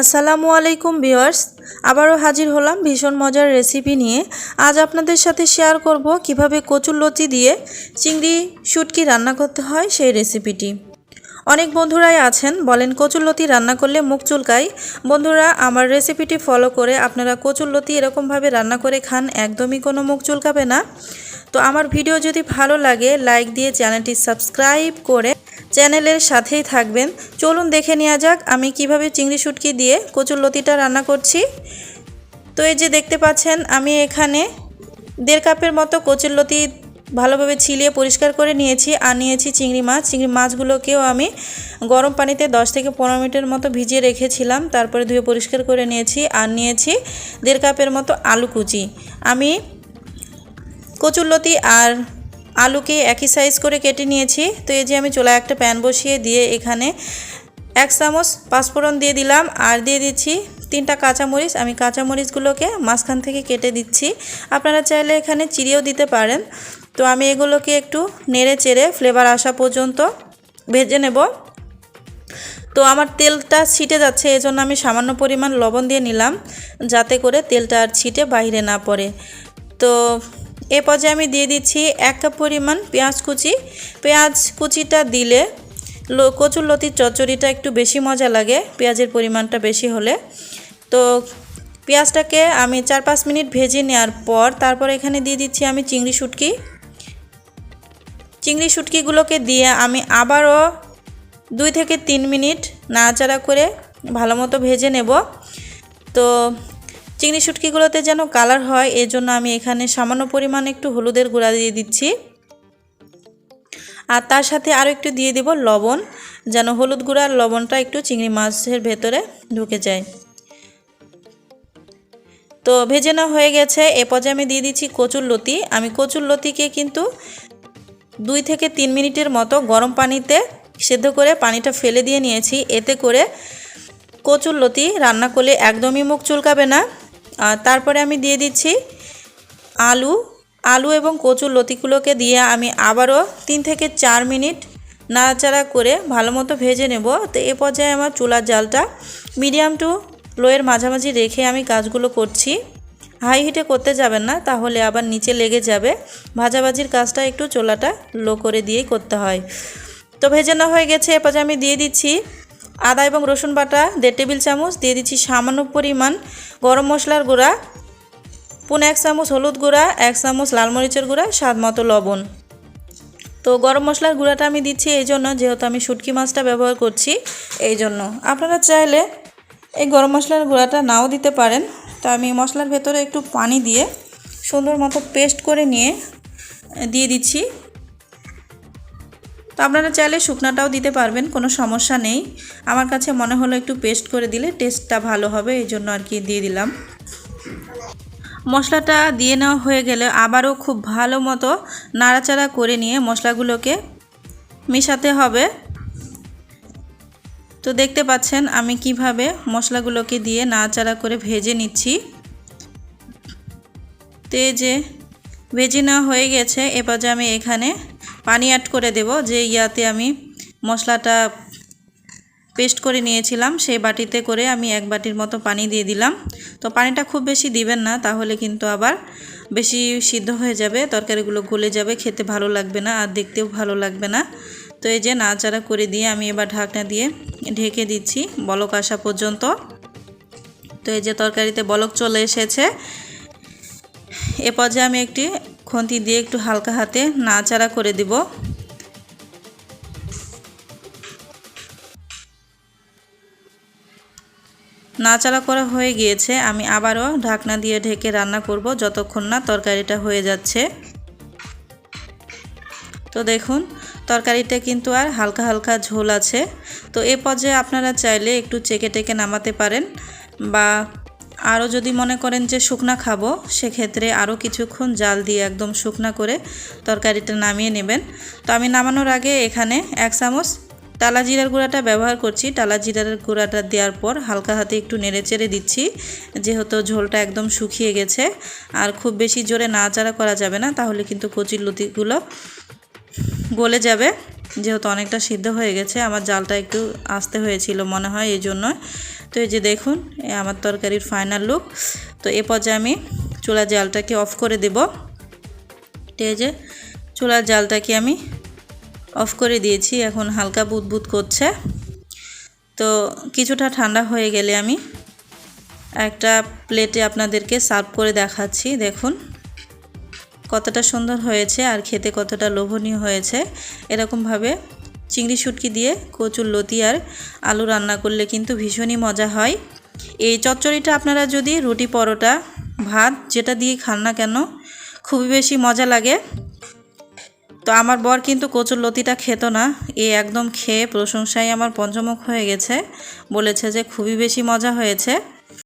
আসসালামু আলাইকুম ভিউয়ার্স, আবারও হাজির হলাম ভীষণ মজার রেসিপি নিয়ে। আজ আপনাদের সাথে শেয়ার করব কীভাবে কচুর লতি দিয়ে চিংড়ি শুটকি রান্না করতে হয় সেই রেসিপিটি অনেক বন্ধুরাই আছেন, বলেন কচুর লতি রান্না করলে মুখ চুলকায়। বন্ধুরা, আমার রেসিপিটি ফলো করে আপনারা কচুর লতি এরকমভাবে রান্না করে খান, একদমই কোনো মুখ চুলকাবে না। তো আমার ভিডিও যদি ভালো লাগে লাইক দিয়ে চ্যানেলটি সাবস্ক্রাইব করে চ্যানেলের সাথেই থাকবেন। চলুন দেখে নেওয়া যাক আমি কীভাবে চিংড়ি শুটকি দিয়ে কচুর লতিটা রান্না করছি। তো এই যে দেখতে পাচ্ছেন, আমি এখানে দেড় কাপের মতো কচুর লতি ভালোভাবে ছিলিয়ে পরিষ্কার করে নিয়েছি আর নিয়েছি চিংড়ি মাছ। চিংড়ি মাছগুলোকেও আমি গরম পানিতে 10 থেকে পনেরো মিনিটের মতো ভিজিয়ে রেখেছিলাম, তারপরে ধুয়ে পরিষ্কার করে নিয়েছি আর নিয়েছি দেড় কাপের মতো আলু কুচি। আমি কচুরলতি আর আলুকে একই সাইজ করে কেটে নিয়েছি। তো এই যে আমি চুলায় একটা প্যান বসিয়ে দিয়ে এখানে এক চামচ পাঁচফোড়ন দিয়ে দিলাম আর দিয়ে দিচ্ছি তিনটা কাঁচামরিচ। আমি কাঁচামরিচগুলোকে মাঝখান থেকে কেটে দিচ্ছি। আপনারা চাইলে এখানে চিড়িয়েও দিতে পারেন। তো আমি এগুলোকে একটু নেড়ে চেড়ে ফ্লেভার আসা পর্যন্ত ভেজে নেব। তো আমার তেলটা ছিটে যাচ্ছে, এজন্য আমি সামান্য পরিমাণ লবণ দিয়ে নিলাম যাতে করে তেলটা আর ছিটে বাইরে না পড়ে। তো এ পর্যায়ে আমি দিয়ে দিচ্ছি এক কাপ পরিমাণ পেঁয়াজ কুচি। পেঁয়াজ কুচিটা দিলে কচুর লতির চচ্চড়িটা একটু বেশি মজা লাগে, পেঁয়াজের পরিমাণটা বেশি হলে। তো পেঁয়াজটাকে আমি চার পাঁচ মিনিট ভেজে নেওয়ার পর তারপর এখানে দিয়ে দিচ্ছি আমি চিংড়ি শুটকি। চিংড়ি শুটকিগুলোকে দিয়ে আমি আবারও দুই থেকে তিন মিনিট নাড়াচাড়া করে ভালো মতো ভেজে নেব। তো চিংড়ি শুটকিগুলোতে যেন কালার হয় এই জন্য আমি এখানে সামান্য পরিমাণে একটু হলুদের গুঁড়া দিয়ে দিচ্ছি। আর তার সাথে আরও একটু দিয়ে দেব লবণ, যেন হলুদ গুঁড়ার লবণটা একটু চিংড়ি মাছের ভেতরে ঢুকে যায়। তো ভেজে নেওয়া হয়ে গেছে, এ পর্যায়ে আমি দিয়ে দিচ্ছি কচুর লতি। আমি কচুর লতিকে কিন্তু দুই থেকে তিন মিনিটের মতো গরম পানিতে সেদ্ধ করে পানিটা ফেলে দিয়ে নিয়েছি। এতে করে কচুর লতি রান্না করলে একদমই মুখ চুলকাবে না। আর তারপরে আমি দিয়ে দিচ্ছি আলু আলু এবং কচুর লতিগুলোকে দিয়ে আমি আবারও তিন থেকে চার মিনিট নাড়াচাড়া করে ভালো মতো ভেজে নেব। তো এ পর্যায়ে আমার চুলার জালটা মিডিয়াম টু লোয়ের মাঝামাঝি রেখে আমি কাজগুলো করছি। হাই হিটে করতে যাবেন না, তাহলে আবার নিচে লেগে যাবে। ভাজাভাজির কাজটা একটু চোলাটা লো করে দিয়েই করতে হয়। তো ভেজে নেওয়া হয়ে গেছে, এ পর্যায়ে আমি দিয়ে দিচ্ছি আদা এবং রসুন বাটা, দেড় টেবিল চামচ, দিয়ে দিচ্ছি সামান্য পরিমাণ গরম মশলার গুঁড়া, পুন এক চামচ হলুদ গুঁড়া, এক চামচ লাল মরিচের গুঁড়া, স্বাদ মতো লবণ। তো গরম মশলার গুঁড়াটা আমি দিচ্ছি এই জন্য, যেহেতু আমি শুটকি মাছটা ব্যবহার করছি এই জন্য। আপনারা চাইলে এই গরম মশলার গুঁড়াটা নাও দিতে পারেন। তো আমি মশলার ভেতরে একটু পানি দিয়ে সুন্দর মতো পেস্ট করে নিয়ে দিয়ে দিচ্ছি। তো আপনারা চাইলে শুকনাটাও দিতে পারবেন, কোনো সমস্যা নেই। আমার কাছে মনে হলো একটু পেস্ট করে দিলে টেস্টটা ভালো হবে, এই জন্য আর কি দিয়ে দিলাম। মশলাটা দিয়ে নেওয়া হয়ে গেলে আবারও খুব ভালো মতো নাড়াচাড়া করে নিয়ে মশলাগুলোকে মেশাতে হবে। তো দেখতে পাচ্ছেন আমি কীভাবে মশলাগুলোকে দিয়ে নাড়াচাড়া করে ভেজে নিচ্ছি। তো যে ভেজে নেওয়া হয়ে গেছে এবার আমি এখানে পানি অ্যাড করে দেব। যে ইয়াতে আমি মশলাটা পেস্ট করে নিয়েছিলাম সেই বাটিতে করে আমি এক বাটির মতো পানি দিয়ে দিলাম। তো পানিটা খুব বেশি দিবেন না, তাহলে কিন্তু আবার বেশি সিদ্ধ হয়ে যাবে, তরকারিগুলো গলে যাবে, খেতে ভালো লাগবে না আর দেখতেও ভালো লাগবে না। তো এই যে নাড়াচাড়া করে দিয়ে আমি এবার ঢাকনা দিয়ে ঢেকে দিচ্ছি বলক আসা পর্যন্ত। তো এই যে তরকারিতে বলক চলে এসেছে। এ পর্যায়ে আমি একটি খুন্তি দিয়ে একটু হালকা হাতে নাড়াচাড়া করে দিব। নাচাড়া করা হয়ে গিয়েছে, আমি আবারও ঢাকনা দিয়ে ঢেকে রান্না করব যতক্ষণ না তরকারিটা হয়ে যাচ্ছে। তো দেখুন তরকারিটা কিন্তু আর হালকা হালকা ঝোল আছে। তো এ পর্যায়ে আপনারা চাইলে একটু চেকে টেকে নামাতে পারেন বা আরও যদি মনে করেন যে শুকনা খাব, সেক্ষেত্রে আরও কিছুক্ষণ জাল দিয়ে একদম শুকনা করে তরকারিটা নামিয়ে নেবেন। তো আমি নামানোর আগে এখানে এক চামচ টালা জিরার গুঁড়াটা ব্যবহার করছি। টালা জিরার গুঁড়াটা দেওয়ার পর হালকা হাতে একটু নেড়ে চেড়ে দিচ্ছি, যেহেতু ঝোলটা একদম শুকিয়ে গেছে। আর খুব বেশি জোরে নাড়াচাড়া করা যাবে না, তাহলে কিন্তু কচির লতিগুলো গলে যাবে। যেহেতু অনেকটা সিদ্ধ হয়ে গেছে, আমার জালটা একটু আসতে হয়েছিল মনে হয় এই জন্য। তো এই যে দেখুন আমার তরকারির ফাইনাল লুক তো এ পর্যায়ে আমি চুলার জালটাকে অফ করে দেব। এই যে চুলার জালটাকে আমি অফ করে দিয়েছি, এখন হালকা বুদবুদ করছে। তো কিছুটা ঠান্ডা হয়ে গেলে আমি একটা প্লেটে আপনাদেরকে সার্ভ করে দেখাচ্ছি, দেখুন। কতটা সুন্দর হয়েছে আর খেতে কতটা লোভনীয় হয়েছে। এরকমভাবে চিংড়ি শুটকি দিয়ে কচুর লতি আর আলু রান্না করলে কিন্তু ভীষণই মজা হয়। এই চচ্চড়িটা আপনারা যদি রুটি, পরোটা, ভাত যেটা দিয়ে খান না কেন, খুবই বেশি মজা লাগে। তো আমার বর কিন্তু কচুর লতিটা খেত না, এ একদম খেয়ে প্রশংসায় আমার পঞ্চমুখ হয়ে গেছে। বলেছে যে খুবই বেশি মজা হয়েছে।